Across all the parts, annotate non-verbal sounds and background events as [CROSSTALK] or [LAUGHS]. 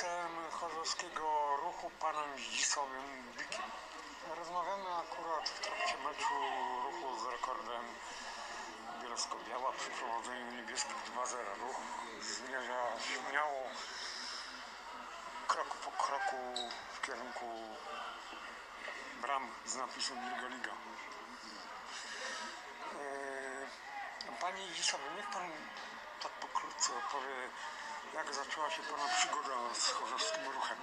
Chorowskiego ruchu panem Zdzisławem Bykiem. Rozmawiamy akurat w trakcie meczu ruchu z rekordem Bielsko-Biała przy prowadzeniu niebieskich 2-0. Ruch zmierza śmiało krok po kroku w kierunku bram z napisem Liga Liga. Eee, Panie Zdzisławie, niech pan tak pokrótce opowie, jak zaczęła się pana przygoda z chorzowskim ruchem.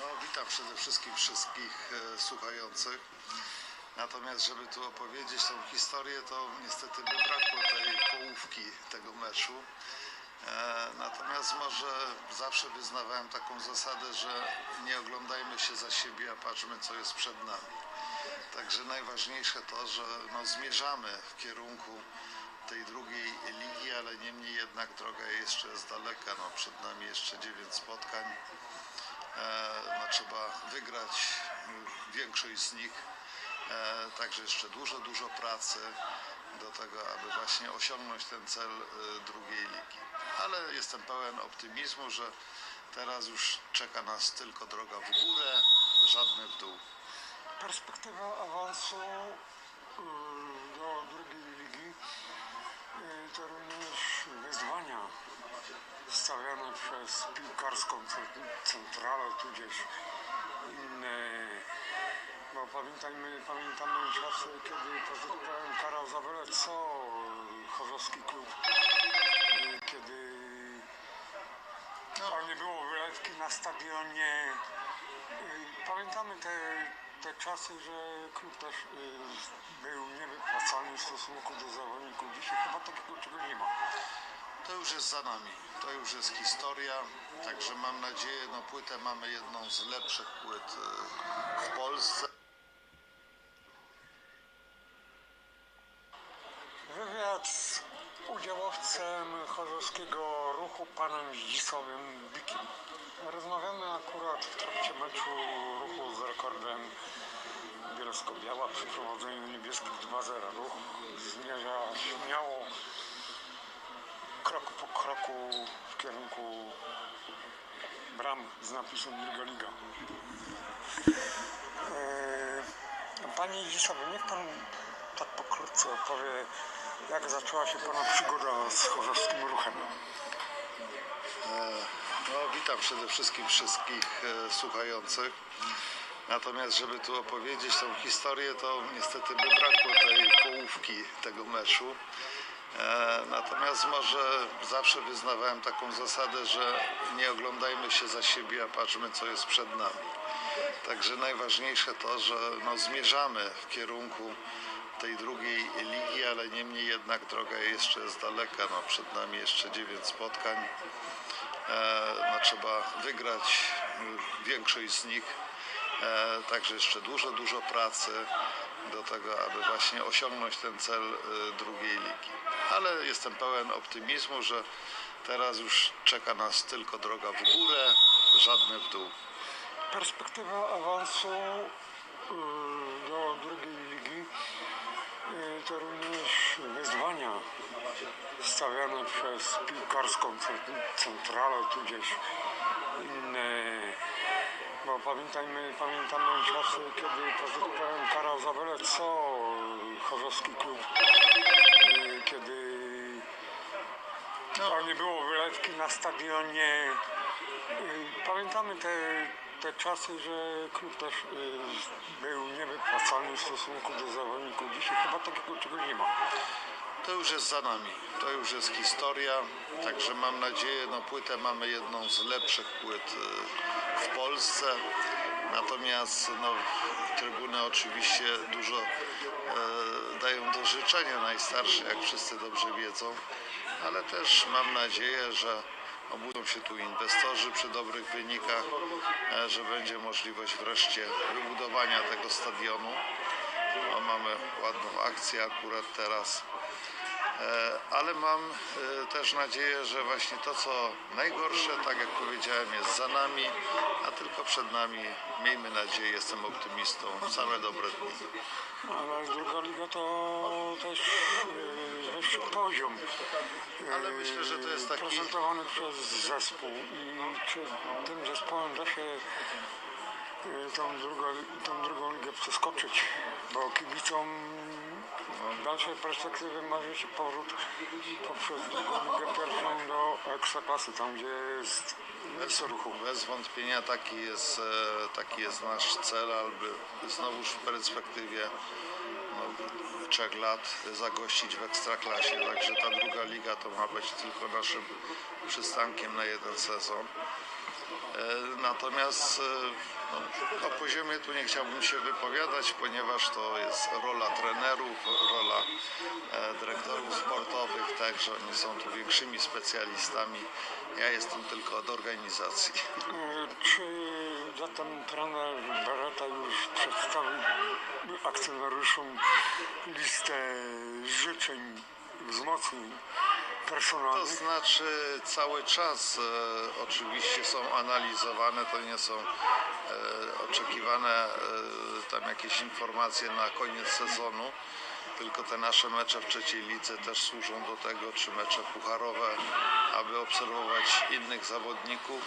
No, witam przede wszystkim wszystkich e, słuchających. Natomiast, żeby tu opowiedzieć tą historię, to niestety by brakło tej połówki tego meczu. E, natomiast może zawsze wyznawałem taką zasadę, że nie oglądajmy się za siebie, a patrzmy, co jest przed nami. Także najważniejsze to, że no, zmierzamy w kierunku tej drugiej ligi, ale niemniej jednak droga jeszcze jest daleka. No, przed nami jeszcze dziewięć spotkań. E, no, trzeba wygrać mm, większość z nich. E, Także jeszcze dużo, dużo pracy do tego, aby właśnie osiągnąć ten cel e, drugiej ligi. Ale jestem pełen optymizmu, że teraz już czeka nas tylko droga w górę, żadny w dół. Perspektywa awansu y, do drugiej ligi y, to również wyzwania stawiane przez piłkarską ce- centralę, tudzież inne. Bo pamiętajmy, pamiętamy czasy, kiedy PZPN karał za co chorzowski klub, kiedy no, nie było wylewki na stadionie. Pamiętamy te, te czasy, że klub też y, był niewypłacany w stosunku do zawodników. Dzisiaj chyba takiego czegoś nie ma. To już jest za nami, to już jest historia, także mam nadzieję, no płytę mamy jedną z lepszych płyt e, w Polsce. Wywiad z udziałowcem chorzowskiego ruchu panem Zdzisławem Bykiem. Rozmawiamy akurat w trakcie meczu ruchu z rekordem Bielsko-Biała przy prowadzeniu niebieskich 2-0. Ruch zmierza śmiało krok po kroku w kierunku bram z napisem Liga Liga. Eee, Panie Zdzisławie, niech pan tak pokrótce opowie, jak zaczęła się pana przygoda z chorzowskim ruchem. No, witam przede wszystkim wszystkich e, słuchających. Natomiast, żeby tu opowiedzieć tą historię, to niestety by brakło tej połówki tego meczu. E, Natomiast może zawsze wyznawałem taką zasadę, że nie oglądajmy się za siebie, a patrzmy, co jest przed nami. Także najważniejsze to, że no, zmierzamy w kierunku tej drugiej ligi, ale niemniej jednak droga jeszcze jest daleka. No, przed nami jeszcze dziewięć spotkań. E, no, trzeba wygrać mm, większość z nich. E, Także jeszcze dużo, dużo pracy do tego, aby właśnie osiągnąć ten cel e, drugiej ligi. Ale jestem pełen optymizmu, że teraz już czeka nas tylko droga w górę, żadny w dół. Perspektywa awansu y, do drugiej ligi y, to również wyzwania stawiane przez piłkarską ce- centralę, tudzież inne. Bo pamiętajmy, pamiętamy czasy, kiedy PZPN karał za co chorzowski klub, y, kiedy no, nie było wylewki na stadionie. Y, Pamiętamy te, te czasy, że klub też y, był niewypłacany w stosunku do zawodników. Dzisiaj chyba takiego czegoś nie ma. To już jest za nami, to już jest historia, także mam nadzieję, no płytę mamy jedną z lepszych płyt e, w Polsce. Natomiast no, trybuny oczywiście dużo e, dają do życzenia, najstarsze jak wszyscy dobrze wiedzą, ale też mam nadzieję, że obudzą się tu inwestorzy przy dobrych wynikach, e, że będzie możliwość wreszcie wybudowania tego stadionu. No, mamy ładną akcję akurat teraz. E, Ale mam e, też nadzieję, że właśnie to, co najgorsze, tak jak powiedziałem, jest za nami, a tylko przed nami, miejmy nadzieję, jestem optymistą, same dobre dni. Ale druga liga to też wyższy poziom. E, Ale myślę, że to jest taki- Prezentowany przez zespół i czy tym zespołem da się e, tą drugą, tą drugą ligę przeskoczyć, bo kibicom w dalszej perspektywie marzy się powrót poprzez drugą ligę pierwszą do Ekstraklasy, tam gdzie jest miejsce ruchu. Bez wątpienia taki jest, e, taki jest nasz cel, aby znowuż w perspektywie no, trzech lat zagościć w Ekstraklasie. Także ta druga liga to ma być tylko naszym przystankiem na jeden sezon. E, Natomiast e, no, o poziomie tu nie chciałbym się wypowiadać, ponieważ to jest rola trenerów, rola e, dyrektorów sportowych, także oni są tu większymi specjalistami. Ja jestem tylko od organizacji. Czy zatem trener Beretta już przedstawił akcjonariuszom listę życzeń, wzmocnień To personalnych? znaczy cały czas e, oczywiście są analizowane, to nie są e, oczekiwane e, tam jakieś informacje na koniec sezonu, tylko te nasze mecze w trzeciej lidze też służą do tego, czy mecze pucharowe, aby obserwować innych zawodników.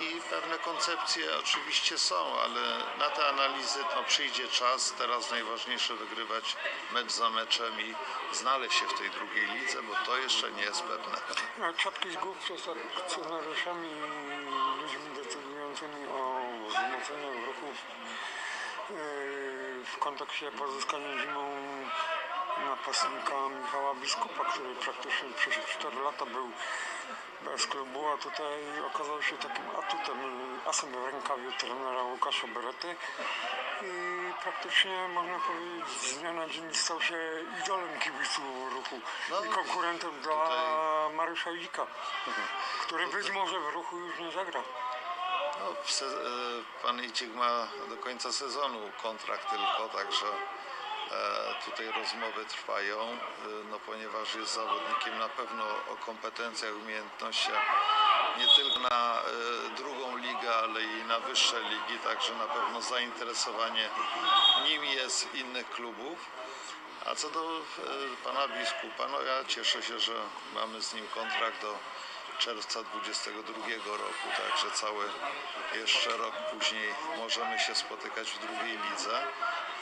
I pewne koncepcje oczywiście są, ale na te analizy no, przyjdzie czas. Teraz najważniejsze wygrywać mecz za meczem i znaleźć się w tej drugiej lidze, bo to jeszcze nie jest pewne. E, Czapki z głów przez akcjonariuszami i ludźmi decydującymi o wzmocnieniu ruchów e, w kontekście pozyskania zimą napastnika Michała Biskupa, który praktycznie przez 4 lata był bez klubu, a tutaj okazał się takim atutem, asem w rękawie trenera Łukasza Berety i praktycznie można powiedzieć z dnia na dzień stał się idolem kibicu ruchu No, i konkurentem dla Mariusza Ilika, który być może w ruchu już nie zagra. No, e, pan Icik ma do końca sezonu kontrakt tylko, także tutaj rozmowy trwają, e, no, ponieważ jest zawodnikiem na pewno o kompetencjach, umiejętnościach nie tylko na e, drugą ligę, ale i na wyższe ligi, także na pewno zainteresowanie nim jest innych klubów. A co do e, pana biskupa, no ja cieszę się, że mamy z nim kontrakt do czerwca 22 roku, także cały jeszcze rok później możemy się spotykać w drugiej lidze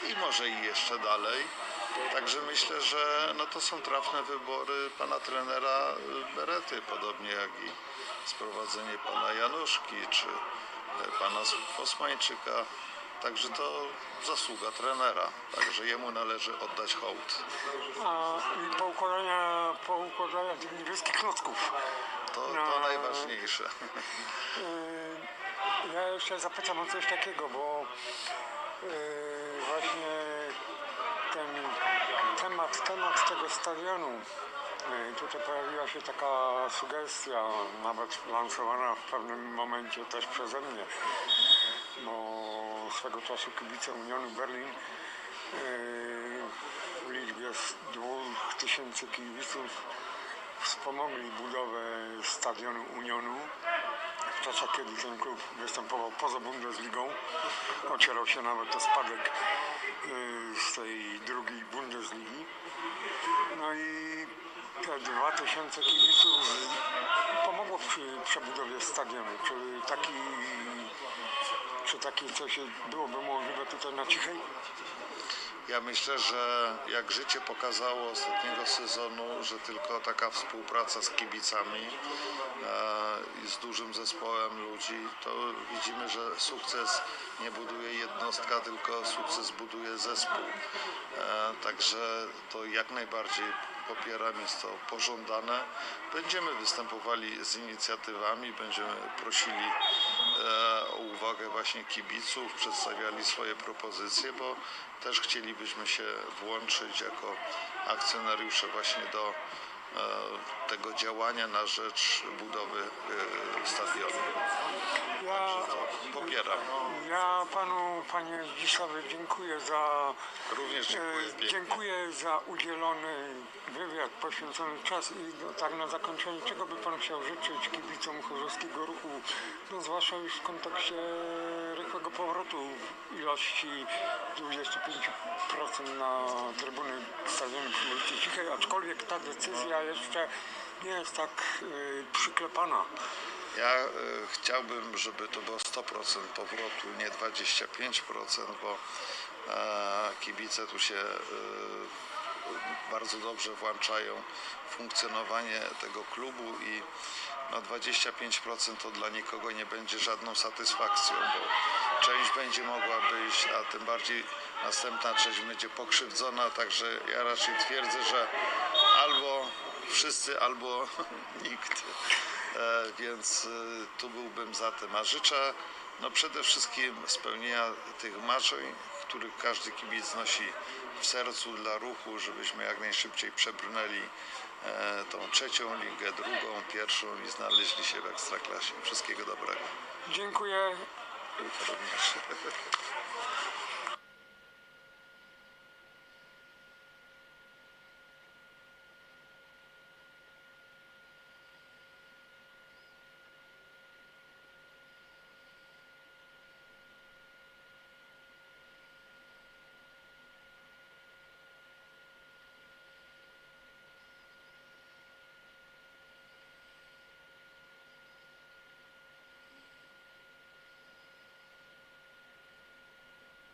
i może i jeszcze dalej. Także myślę, że no to są trafne wybory pana trenera y, Berety, podobnie jak i sprowadzenie pana Januszki czy y, pana Osmańczyka. Także to zasługa trenera, także jemu należy oddać hołd. A i poukładania, poukładania tych niebieskich klocków. To, No. to najważniejsze. Ja jeszcze zapytam o coś takiego, bo yy, właśnie ten temat, temat tego stadionu, yy, tutaj pojawiła się taka sugestia, nawet lansowana w pewnym momencie też przeze mnie, bo swego czasu kibice Unionu Berlin yy, w liczbie dwóch tysięcy kibiców wspomogli budowę stadionu Unionu w czasach, kiedy ten klub występował poza Bundesligą. Ocierał się nawet o spadek y, z tej drugiej Bundesligi. No i te 2000 kibiców pomogło przy przebudowie stadionu. Czy taki, czy takie coś byłoby możliwe tutaj na Cichej? Ja myślę, że jak życie pokazało ostatniego sezonu, że tylko taka współpraca z kibicami e, i z dużym zespołem ludzi, to widzimy, że sukces nie buduje jednostka, tylko sukces buduje zespół. E, także to jak najbardziej popieram, jest to pożądane. Będziemy występowali z inicjatywami, będziemy prosili uwagę właśnie kibiców, przedstawiali swoje propozycje, bo też chcielibyśmy się włączyć jako akcjonariusze właśnie do e, tego działania na rzecz budowy e, stadionu. Ja, panu, panie Zdzisławie, dziękuję za Również dziękuję E. Dziękuję za udzielony wywiad, poświęcony czas i no, tak na zakończenie, czego by Pan chciał życzyć kibicom chorzowskiego ruchu, no zwłaszcza już w kontekście rychłego powrotu ilości 25% na trybuny stadionu przy Cichej, aczkolwiek ta decyzja jeszcze nie jest tak y, przyklepana. Ja e, chciałbym, żeby to było 100% powrotu, nie 25%, bo e, kibice tu się e, bardzo dobrze włączają w funkcjonowanie tego klubu i no 25% to dla nikogo nie będzie żadną satysfakcją, bo część będzie mogła być, a tym bardziej następna część będzie pokrzywdzona, także ja raczej twierdzę, że albo wszyscy, albo [LAUGHS] nikt. E, więc e, tu byłbym za tym. A życzę no przede wszystkim spełnienia tych marzeń, których każdy kibic nosi w sercu dla ruchu, żebyśmy jak najszybciej przebrnęli e, tą trzecią ligę, drugą, pierwszą i znaleźli się w ekstraklasie. Wszystkiego dobrego. Dziękuję. Również. [LAUGHS]